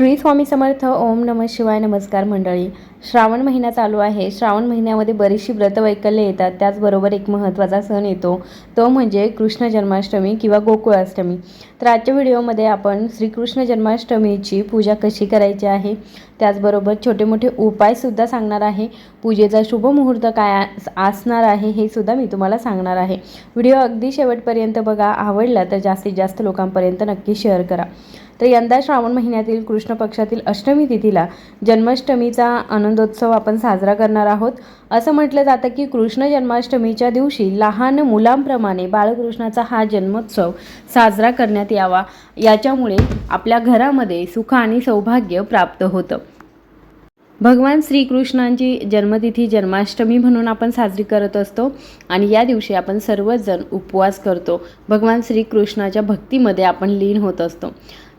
श्री स्वामी समर्थ ओम नम शिवाय नमस्कार मंडळी. श्रावण महिना चालू आहे. श्रावण महिन्यामध्ये बरीचशी व्रतवैकल्य येतात. त्याचबरोबर एक महत्त्वाचा सण येतो. तो म्हणजे कृष्ण जन्माष्टमी किंवा गोकुळाष्टमी. तर आजच्या व्हिडिओमध्ये आपण श्रीकृष्ण जन्माष्टमीची पूजा कशी करायची आहे? त्याचबरोबर छोटे मोठे उपायसुद्धा सांगणार आहे. पूजेचा शुभ मुहूर्त काय असणार आहे हे सुद्धा मी तुम्हाला सांगणार आहे. व्हिडिओ अगदी शेवटपर्यंत बघा. आवडला तर जास्तीत जास्त लोकांपर्यंत नक्की शेअर करा. तर यंदा श्रावण महिन्यातील कृष्ण पक्षातील अष्टमी तिथीला जन्माष्टमीचा आनंदोत्सव आपण साजरा करणार आहोत. असं म्हटलं जातं की कृष्ण जन्माष्टमीच्या दिवशी लहान मुलांप्रमाणे बाळकृष्णाचा हा जन्मोत्सव साजरा करण्यात यावा. याच्यामुळे आपल्या घरामध्ये सुख आणि सौभाग्य प्राप्त होतं. भगवान श्रीकृष्णांची जन्मतिथी जन्माष्टमी म्हणून आपण साजरी करत असतो आणि या दिवशी आपण सर्वजण उपवास करतो. भगवान श्रीकृष्णाच्या भक्तीमध्ये आपण लीन होत असतो.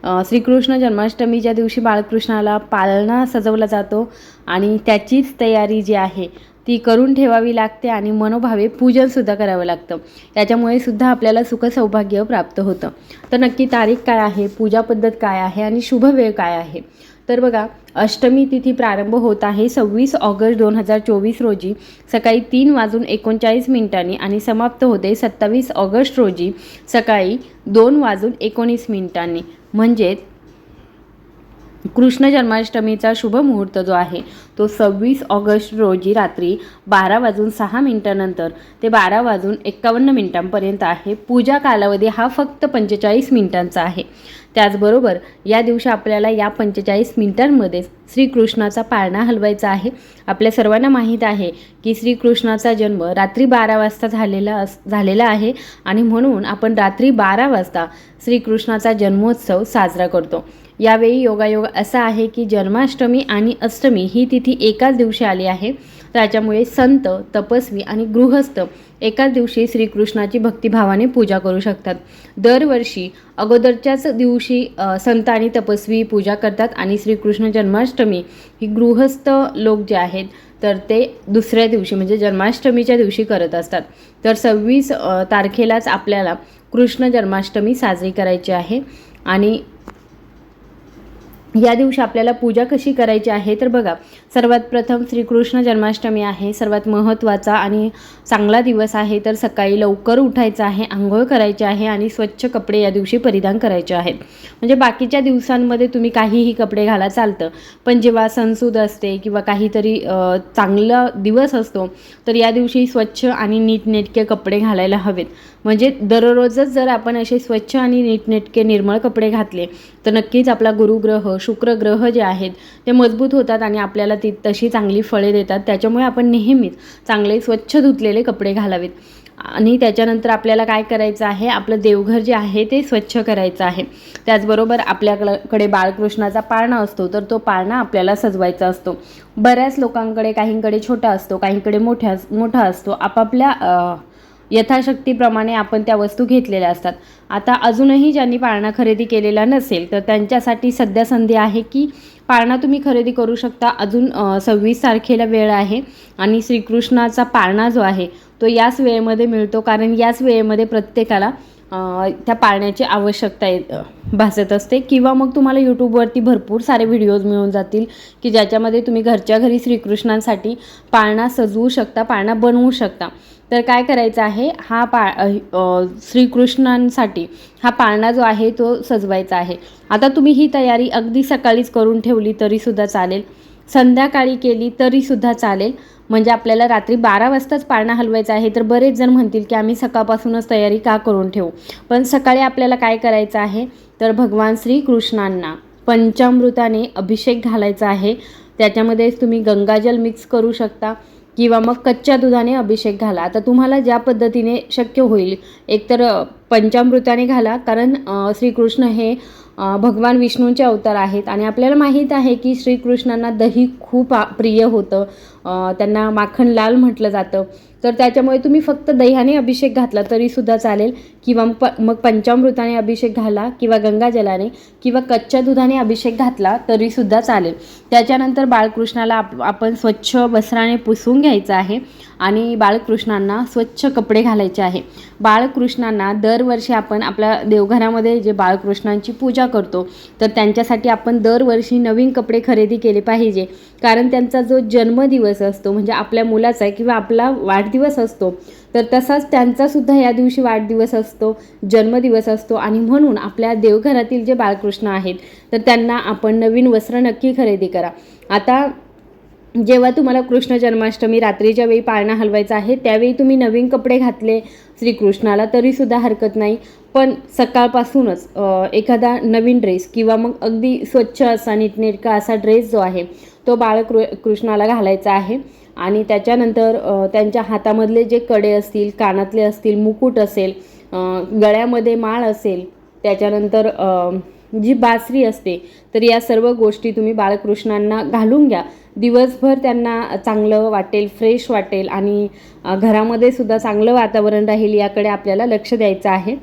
श्रीकृष्ण जन्माष्टमीच्या दिवशी बाळकृष्णाला पाळणा सजवला जातो आणि त्याचीच तयारी जी आहे ती करून ठेवावी लागते आणि मनोभावे पूजनसुद्धा करावं लागतं. याच्यामुळे सुद्धा आपल्याला सुखसौभाग्य प्राप्त होतं. तर नक्की तारीख काय आहे पूजा पद्धत काय आहे आणि शुभ वेळ काय आहे? तर बघा अष्टमी तिथी प्रारंभ होत आहे सव्वीस ऑगस्ट दोन हजार चोवीस रोजी. सकाळी तीन वाजून एकोणचाळीस मिनिटांनी आणि समाप्त होते सत्तावीस ऑगस्ट रोजी. सकाळी दोन वाजून एकोणीस मिनिटांनी. म्हणजेच कृष्ण जन्माष्टमीचा शुभ मुहूर्त जो आहे तो सव्वीस ऑगस्ट रोजी रात्री बारा वाजून सहा मिनिटानंतर ते बारा वाजून एक्कावन्न मिनिटांपर्यंत आहे. पूजा कालावधी हा फक्त पंचेचाळीस मिनिटांचा आहे. त्याचबरोबर या दिवशी आपल्याला या पंचेचाळीस मिनिटांमध्येच श्रीकृष्णाचा पाळणा हलवायचा आहे. आपल्या सर्वांना माहीत आहे की श्रीकृष्णाचा जन्म रात्री बारा वाजता झालेला अस झालेला आहे आणि म्हणून आपण रात्री बारा वाजता श्रीकृष्णाचा जन्मोत्सव साजरा करतो. यावेळी योगायोग असा आहे की जन्माष्टमी आणि अष्टमी ही तिथी एकाच दिवशी आली आहे. त्याच्यामुळे संत तपस्वी आणि गृहस्थ एकाच दिवशी श्रीकृष्णाची भक्तिभावाने पूजा करू शकतात. दरवर्षी अगोदरच्याच दिवशी संत आणि तपस्वी पूजा करतात आणि श्रीकृष्ण जन्माष्टमी ही गृहस्थ लोक जे आहेत तर ते दुसऱ्या दिवशी म्हणजे जन्माष्टमीच्या दिवशी करत असतात. तर सव्वीस तारखेलाच आपल्याला कृष्ण जन्माष्टमी साजरी करायची आहे आणि या दिवशी आपल्याला पूजा कशी करायची आहे? तर बघा सर्वात प्रथम श्रीकृष्ण जन्माष्टमी आहे सर्वात महत्त्वाचा आणि चांगला दिवस आहे. तर सकाळी लवकर उठायचं आहे आंघोळ करायची आहे आणि स्वच्छ कपडे या दिवशी परिधान करायचे आहेत. म्हणजे बाकीच्या दिवसांमध्ये तुम्ही काहीही कपडे घाला चालतं. पण जेव्हा सणसूद असते किंवा काहीतरी चांगला दिवस असतो तर या दिवशी स्वच्छ आणि नीटनेटके कपडे घालायला हवेत. म्हणजे दररोजच जर आपण असे स्वच्छ आणि नीटनेटके निर्मळ कपडे घातले तर नक्कीच आपला गुरुग्रह शुक्रग्रह जे आहेत ते मजबूत होतात आणि आपल्याला ती तशी चांगली फळे देतात. त्याच्यामुळे आपण नेहमीच चांगले स्वच्छ धुतलेले कपडे घालावेत. आणि त्याच्यानंतर आपल्याला काय करायचं आहे? आपलं देवघर जे आहे ते स्वच्छ करायचं आहे. त्याचबरोबर आपल्याकडे बाळकृष्णाचा पाळणा असतो तर तो पाळणा आपल्याला सजवायचा असतो. बऱ्याच लोकांकडे काहींकडे छोटा असतो काहींकडे मोठ्या मोठा असतो. आपापल्या यथाशक्तीप्रमाणे आपण त्या वस्तू घेतलेल्या असतात. आता अजूनही ज्यांनी पाळणा खरेदी केलेला नसेल तर त्यांच्यासाठी सध्या संधी आहे की पाळणा तुम्ही खरेदी करू शकता. अजून सव्वीस तारखेला वेळ आहे आणि श्रीकृष्णाचा पाळणा जो आहे तो याच वेळेमध्ये मिळतो. कारण याच वेळेमध्ये प्रत्येकाला त्या पाळण्याची आवश्यकता येत भासत असते. किंवा मग तुम्हाला यूट्यूबवरती भरपूर सारे व्हिडिओज मिळून जातील की ज्याच्यामध्ये तुम्ही घरच्या घरी श्रीकृष्णांसाठी पाळणा सजवू शकता पाळणा बनवू शकता. तर काय करायचं आहे? हा पा श्रीकृष्णांसाठी हा पाळणा जो आहे तो सजवायचा आहे. आता तुम्ही ही तयारी अगदी सकाळीच करून ठेवली तरीसुद्धा चालेल. संध्याकाळी केली तरीसुद्धा चालेल. म्हणजे आपल्याला रात्री बारा वाजताच पाळणा हलवायचा आहे तर बरेच जण म्हणतील की आम्ही सकाळपासूनच तयारी का करून ठेवू? पण सकाळी आपल्याला काय करायचं आहे? तर भगवान श्रीकृष्णांना पंचामृताने अभिषेक घालायचा आहे. त्याच्यामध्ये तुम्ही गंगाजल मिक्स करू शकता किंवा मग कच्च्या दुधाने अभिषेक घाला. आता तुम्हाला ज्या पद्धतीने शक्य होईल एकतर पंचामृताने घाला. कारण श्रीकृष्ण हे भगवान विष्णूंचे अवतार आहेत. आणि आपल्याला माहीत आहे की श्रीकृष्णांना दही खूप प्रिय होतं. त्यांना माखण लाल म्हटलं जातं. तर त्याच्यामुळे तुम्ही फक्त दह्याने अभिषेक घातला तरीसुद्धा चालेल. किंवा प मग पंचामृताने अभिषेक घाला किंवा गंगाजलाने किंवा कच्च्या दुधाने अभिषेक घातला तरीसुद्धा चालेल. त्याच्यानंतर बाळकृष्णाला आप आपण स्वच्छ वस्त्राने पुसून घ्यायचं आहे आणि बाळकृष्णांना स्वच्छ कपडे घालायचे आहे. बाळकृष्णांना दरवर्षी आपण आपल्या देवघरामध्ये जे बाळकृष्णांची पूजा करतो तर त्यांच्यासाठी आपण दरवर्षी नवीन कपडे खरेदी केले पाहिजे. कारण त्यांचा जो जन्मदिवस असतो म्हणजे आपल्या मुलाचा किंवा आपला वाढदिवस असतो. तर तसाच त्यांचासुद्धा या दिवशी वाढदिवस असतो जन्मदिवस असतो आणि म्हणून आपल्या देवघरातील जे बाळकृष्ण आहेत तर त्यांना आपण नवीन वस्त्र नक्की खरेदी करा. आता जेव्हा तुम्हाला कृष्ण जन्माष्टमी रात्रीच्या वेळी पाळणा हलवायचा आहे त्यावेळी तुम्ही नवीन कपडे घातले श्रीकृष्णाला तरीसुद्धा हरकत नाही. पण सकाळपासूनच एखादा नवीन ड्रेस किंवा मग अगदी स्वच्छ असा नीटनेटका असा ड्रेस जो आहे तो बाळकृ कृष्णाला घालायचा आहे. आणि त्याच्यानंतर त्यांच्या हातामधले जे कडे असतील कानातले असतील मुकुट असेल गळ्यामध्ये माळ असेल त्याच्यानंतर जी बासरी असते तर या सर्व गोष्टी तुम्ही बाळकृष्णांना घालून घ्या. दिवसभर त्यांना चांगलं वाटेल फ्रेश वाटेल आणि घरामध्ये सुद्धा चांगलं वातावरण राहील याकडे आपल्याला लक्ष द्यायचं आहे.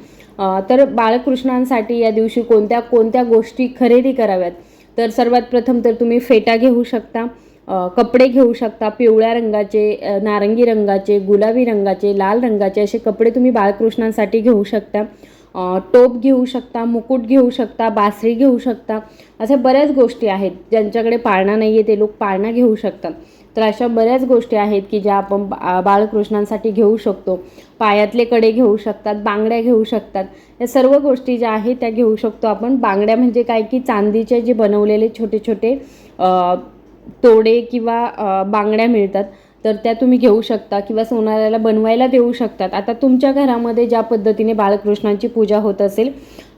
तर बाळकृष्णांसाठी या दिवशी कोणत्या कोणत्या गोष्टी खरेदी कराव्यात? तर सर्वात प्रथम तर तुम्ही फेटा घेऊ शकता. कपडे घेऊ शकता पिवळ्या रंगाचे नारंगी रंगाचे गुलाबी रंगाचे लाल रंगाचे असे कपडे तुम्ही बाळकृष्णांसाठी घेऊ शकता. टोप घेऊ शकता मुकुट घेऊ शकता बासरी घेऊ शकता अशा बऱ्याच गोष्टी आहेत. ज्यांच्याकडे पाळणा नाही आहे ते लोक पाळणा घेऊ शकतात. तर अशा बऱ्याच गोष्टी आहेत की ज्या आपण बा बाळकृष्णांसाठी घेऊ शकतो. पायातले कडे घेऊ शकतात बांगड्या घेऊ शकतात. या सर्व गोष्टी ज्या आहेत त्या घेऊ शकतो आपण. बांगड्या म्हणजे काय की चांदीचे जे बनवलेले छोटे छोटे तोडे किंवा बांगड्या मिळतात तर त्या तुम्ही घेऊ शकता किंवा सोनाऱ्याला बनवायला देऊ शकतात. आता तुमच्या घरामध्ये ज्या पद्धतीने बाळकृष्णांची पूजा होत असेल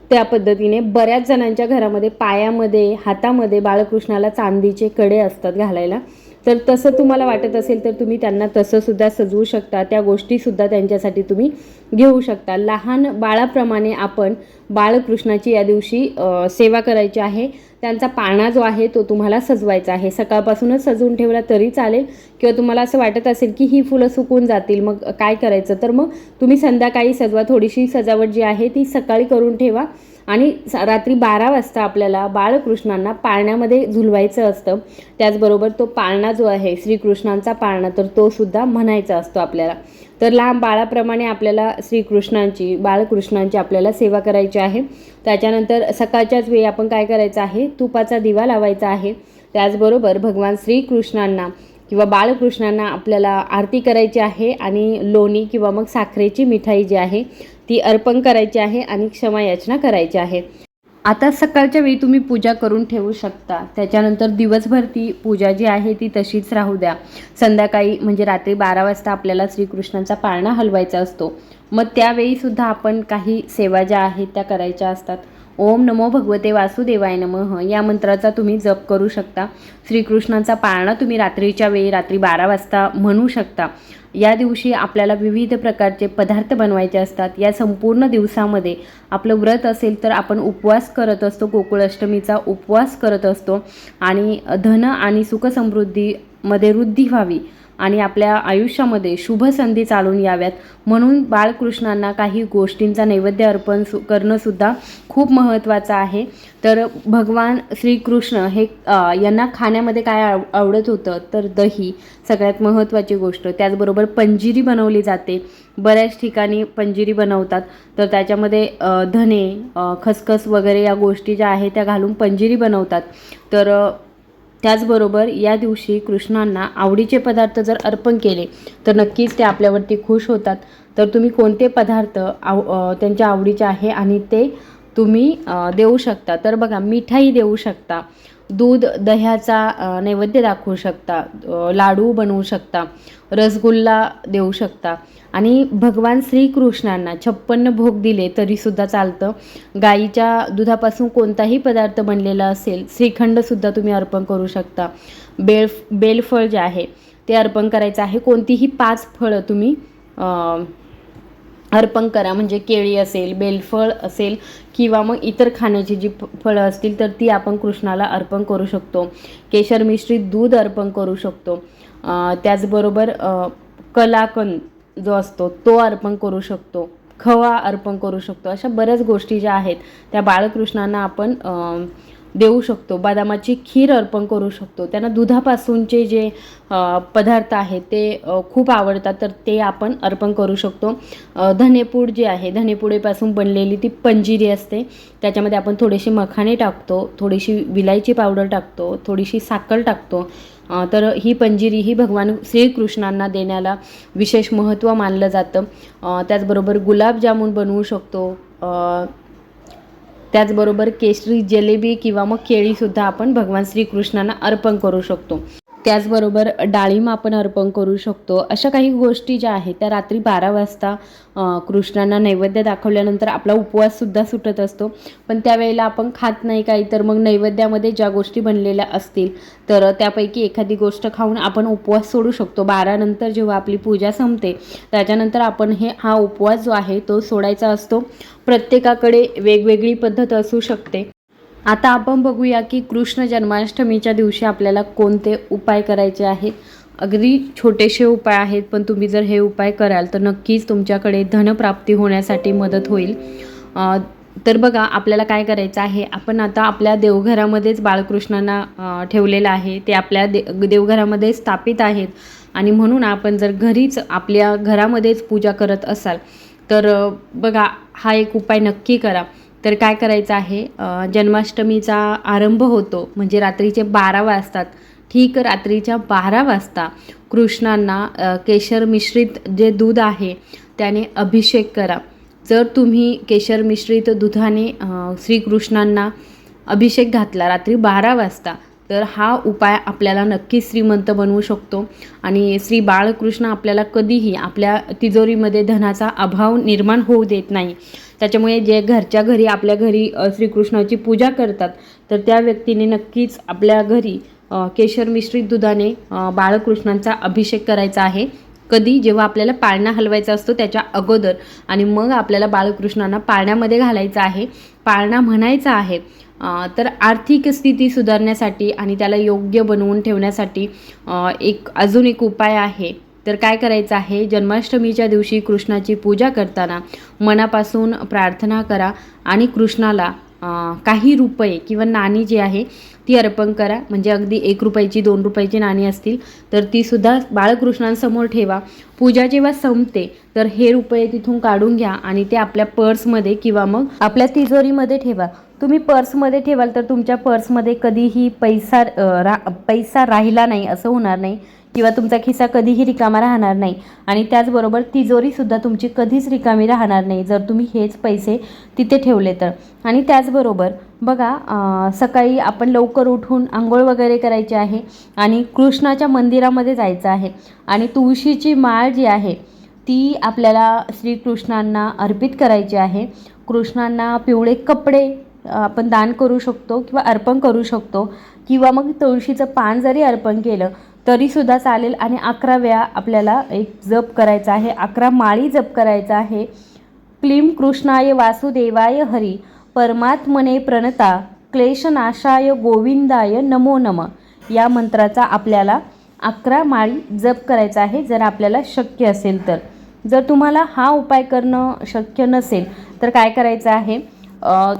त्या पद्धतीने बऱ्याच जणांच्या घरामध्ये पायामध्ये हातामध्ये बाळकृष्णाला चांदीचे कडे असतात घालायला. तर तसं तुम्हाला वाटत असेल तर तुम्ही त्यांना तसंसुद्धा सजवू शकता. त्या गोष्टीसुद्धा त्यांच्यासाठी तुम्ही घेऊ शकता. लहान बाळाप्रमाणे आपण बाळकृष्णाची या दिवशी सेवा करायची आहे. त्यांचा पाळणा जो आहे तो तुम्हाला सजवायचा आहे. सकाळपासूनच सजवून ठेवला तरी चालेल किंवा तुम्हाला असं वाटत असेल की ही फुलं सुकून जातील मग काय करायचं? तर मग तुम्ही संध्याकाळी सजवा. थोडीशी सजावट जी आहे ती सकाळी करून ठेवा. आणि स- रात्री बारा वाजता आपल्याला बाळकृष्णांना पाळण्यामध्ये झुलवायचं असतं. त्याचबरोबर तो पाळणा जो आहे श्रीकृष्णांचा पाळणा तर तो सुद्धा म्हणायचा असतो आपल्याला. तर लहान बाळाप्रमाणे आपल्याला श्रीकृष्णांची बाळकृष्णांची आपल्याला सेवा करायची आहे. त्याच्यानंतर सकाळच्याच वेळी आपण काय करायचं आहे? तुपाचा दिवा लावायचा आहे. त्याचबरोबर भगवान श्रीकृष्णांना किंवा बाळकृष्णांना आपल्याला आरती करायची आहे आणि लोणी किंवा मग साखरेची मिठाई जी आहे ती अर्पण करायची आहे आणि क्षमा याचना करायची आहे. आता सकाळच्या वेळी तुम्ही पूजा करून ठेवू शकता. त्याच्यानंतर दिवसभर ती पूजा जी आहे ती तशीच राहू द्या. संध्याकाळी म्हणजे रात्री बारा वाजता आपल्याला श्रीकृष्णांचा पाळणा हलवायचा असतो. मग त्यावेळीसुद्धा आपण काही सेवा ज्या आहेत त्या करायच्या असतात. ओम नमो भगवते वासुदेवाय नमः. या मंत्राचा तुम्ही जप करू शकता. श्रीकृष्णांचा पाळणा तुम्ही रात्रीच्या वेळी रात्री बारा वाजता म्हणू शकता. या दिवशी आपल्याला विविध प्रकारचे पदार्थ बनवायचे असतात. या संपूर्ण दिवसामध्ये आपलं व्रत असेल तर आपण उपवास करत असतो. गोकुळाष्टमीचा उपवास करत असतो. आणि धन आणि सुखसमृद्धीमध्ये वृद्धी व्हावी. आणि आपल्या आयुष्यामध्ये शुभ संधी चालून याव्यात. म्हणून बाळकृष्णांना काही गोष्टींचा नैवेद्य अर्पण सु करणंसुद्धा खूप महत्त्वाचं आहे. तर भगवान श्रीकृष्ण हे यांना खाण्यामध्ये काय आव आवडत होतं? तर दही सगळ्यात महत्त्वाची गोष्ट. त्याचबरोबर पंजिरी बनवली जाते. बऱ्याच ठिकाणी पंजिरी बनवतात. तर त्याच्यामध्ये धने खसखस वगैरे या गोष्टी ज्या आहेत त्या घालून पंजिरी बनवतात. तर त्याचबरोबर या दिवशी कृष्णांना आवडीचे पदार्थ जर अर्पण केले तर नक्कीच ते आपल्यावरती खुश होतात. तर तुम्ही कोणते पदार्थ आव त्यांच्या आवडीचे आहे आणि ते तुम्ही देऊ शकता? तर बघा मिठाई देऊ शकता. दूध दह्याचा नैवेद्य दाखवू शकता लाडू बनवू शकता रसगुल्ला देऊ शकता. आणि भगवान श्रीकृष्णांना छप्पन्न भोग दिले तरीसुद्धा चालतं. गाईच्या दुधापासून कोणताही पदार्थ बनलेला असेल श्रीखंडसुद्धा तुम्ही अर्पण करू शकता. बेल बेलफळ जे आहे ते अर्पण करायचं आहे. कोणतीही पाच फळं तुम्ही अर्पण करा म्हणजे केळी असेल बेलफळ असेल किंवा मग इतर खाण्याची जी फ- फळं असतील तर ती आपण कृष्णाला अर्पण करू शकतो. केशर मिश्रित दूध अर्पण करू शकतो. त्याचबरोबर कलाकंद जो असतो तो अर्पण करू शकतो. खवा अर्पण करू शकतो. अशा बऱ्याच गोष्टी ज्या आहेत त्या बाळकृष्णांना आपण देऊ शकतो बदामाची खीर अर्पण करू शकतो. त्यांना दुधापासूनचे जे पदार्थ आहेत ते खूप आवडतात तर ते आपण अर्पण करू शकतो. धनेपूड जे आहे धनेपुडेपासून बनलेली ती पंजिरी असते. त्याच्यामध्ये आपण थोडेसे मखाणे टाकतो थोडीशी विलायची पावडर टाकतो थोडीशी साखर टाकतो. तर ही पंजिरी ही भगवान श्रीकृष्णांना देण्याला विशेष महत्त्व मानलं जातं. त्याचबरोबर गुलाबजामून बनवू शकतो. त्याचबरोबर केशरी जलेबी किंवा मग केळीसुद्धा आपण भगवान श्रीकृष्णांना अर्पण करू शकतो. त्याचबरोबर डाळिंब आपण अर्पण करू शकतो. अशा काही गोष्टी ज्या आहेत त्या रात्री बारा वाजता कृष्णांना नैवेद्य दाखवल्यानंतर आपला उपवाससुद्धा सुटत असतो. पण त्यावेळेला आपण खात नाही काही तर मग नैवेद्यामध्ये ज्या गोष्टी बनलेल्या असतील तर त्यापैकी एखादी गोष्ट खाऊन आपण उपवास सोडू शकतो. बारानंतर जेव्हा आपली पूजा संपते त्याच्यानंतर आपण हे हा उपवास जो आहे तो सोडायचा असतो. प्रत्येकाकडे वेगवेगळी पद्धत असू शकते. आता आपण बघूया की कृष्ण जन्माष्टमीच्या दिवशी आपल्याला कोणते उपाय करायचे आहेत. अगदी छोटेसे उपाय आहेत पण तुम्ही जर हे उपाय कराल तर नक्कीच तुमच्याकडे धनप्राप्ती होण्यासाठी मदत होईल. तर बघा आपल्याला काय करायचं आहे? आपण आता आपल्या देवघरामध्येच बाळकृष्णांना ठेवलेलं आहे. ते आपल्या दे देवघरामध्ये स्थापित आहेत. आणि म्हणून आपण जर घरीच आपल्या घरामध्येच पूजा करत असाल तर बघा हा एक उपाय नक्की करा. तर काय करायचं आहे? जन्माष्टमीचा आरंभ होतो. म्हणजे रात्रीचे बारा वाजतात. ठीक रात्रीच्या बारा वाजता कृष्णांना केशर मिश्रित जे दूध आहे त्याने अभिषेक करा. जर तुम्ही केशर मिश्रित दुधाने श्रीकृष्णांना अभिषेक घातला रात्री बारा वाजता तर हा उपाय आपल्याला नक्की श्रीमंत बनवू शकतो. आणि श्री बाळकृष्ण आपल्याला कधीही आपल्या तिजोरीमध्ये धनाचा अभाव निर्माण होऊ देत नाही. त्याच्यामुळे जे घरच्या घरी आपल्या घरी श्रीकृष्णाची पूजा करतात तर त्या व्यक्तीने नक्कीच आपल्या घरी केशर मिश्रित दुधाने बाळकृष्णांचा अभिषेक करायचा आहे. कधी? जेव्हा आपल्याला पाळणा हलवायचा असतो त्याच्या अगोदर. आणि मग आपल्याला बाळकृष्णांना पाळण्यामध्ये घालायचं आहे. पाळणा म्हणायचा आहे. तर आर्थिक स्थिती सुधारण्यासाठी आणि त्याला योग्य बनवून ठेवण्यासाठी एक अजून एक उपाय आहे. तर काय करायचं आहे? जन्माष्टमीच्या दिवशी कृष्णाची पूजा करताना मनापासून प्रार्थना करा आणि कृष्णाला काही रुपये किंवा नाणी जी आहे ती अर्पण करा. म्हणजे अगदी एक रुपयाची दोन रुपयाची नाणी असतील तर तीसुद्धा बाळकृष्णांसमोर ठेवा. पूजा जेव्हा संपते तर हे रुपये तिथून काढून घ्या आणि ते आपल्या पर्समध्ये किंवा मग आपल्या तिजोरीमध्ये ठेवा. तुम्ही पर्समध्ये ठेवाल तर तुमच्या पर्समध्ये कधीही पैसा रा पैसा राहिला नाही असं होणार नाही. किंवा तुमचा खिसा कधीही रिकामा राहणार नाही. आणि त्याचबरोबर तिजोरीसुद्धा तुमची कधीच रिकामी राहणार नाही जर तुम्ही हेच पैसे तिथे ठेवले तर. आणि त्याचबरोबर बघा सकाळी आपण लवकर उठून आंघोळ वगैरे करायची आहे आणि कृष्णाच्या मंदिरामध्ये जायचं आहे. आणि तुळशीची माळ जी आहे ती आपल्याला श्रीकृष्णांना अर्पित करायची आहे. कृष्णांना पिवळे कपडे आपण दान करू शकतो किंवा अर्पण करू शकतो. किंवा मग तुळशीचं पान जरी अर्पण केलं तरीसुद्धा चालेल. आणि अकरा वेळा आपल्याला एक जप करायचा आहे. अकरा माळी जप करायचा आहे. क्लीम कृष्णाय वासुदेवाय हरी. परमात्मने प्रणता. क्लेशनाशाय गोविंदाय नमो नम. या मंत्राचा आपल्याला अकरा माळी जप करायचा आहे. जर आपल्याला शक्य असेल तर. जर तुम्हाला हा उपाय करणं शक्य नसेल तर काय करायचं आहे?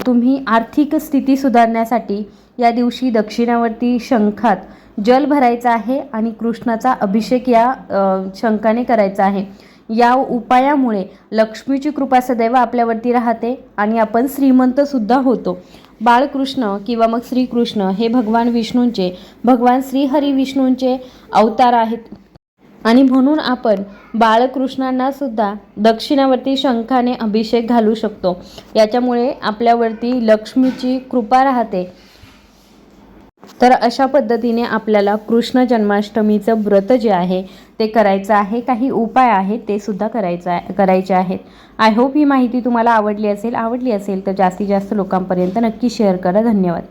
तुम्ही आर्थिक स्थिती सुधारण्यासाठी या दिवशी दक्षिणावरती शंखात जल भरायचं आहे आणि कृष्णाचा अभिषेक या शंकाने शंखाने करायचा आहे. या उपायामुळे लक्ष्मीची कृपा सदैव आपल्यावरती राहते आणि आपण श्रीमंतसुद्धा होतो. बाळकृष्ण किंवा मग श्रीकृष्ण हे भगवान विष्णूंचे भगवान श्रीहरी विष्णूंचे अवतार आहेत. आणि म्हणून आपण बाळकृष्णांना सुद्धा दक्षिणावरती शंखाने अभिषेक घालू शकतो. याच्यामुळे आपल्यावरती लक्ष्मीची कृपा राहते. तर अशा पद्धतीने आपल्याला कृष्ण जन्माष्टमीचं व्रत जे आहे ते करायचं आहे. काही उपाय आहेत ते सुद्धा करायचं आहे करायचे आहेत. आय होप ही माहिती तुम्हाला आवडली असेल. आवडली असेल तर जास्तीत जास्त लोकांपर्यंत नक्की शेअर करा. धन्यवाद.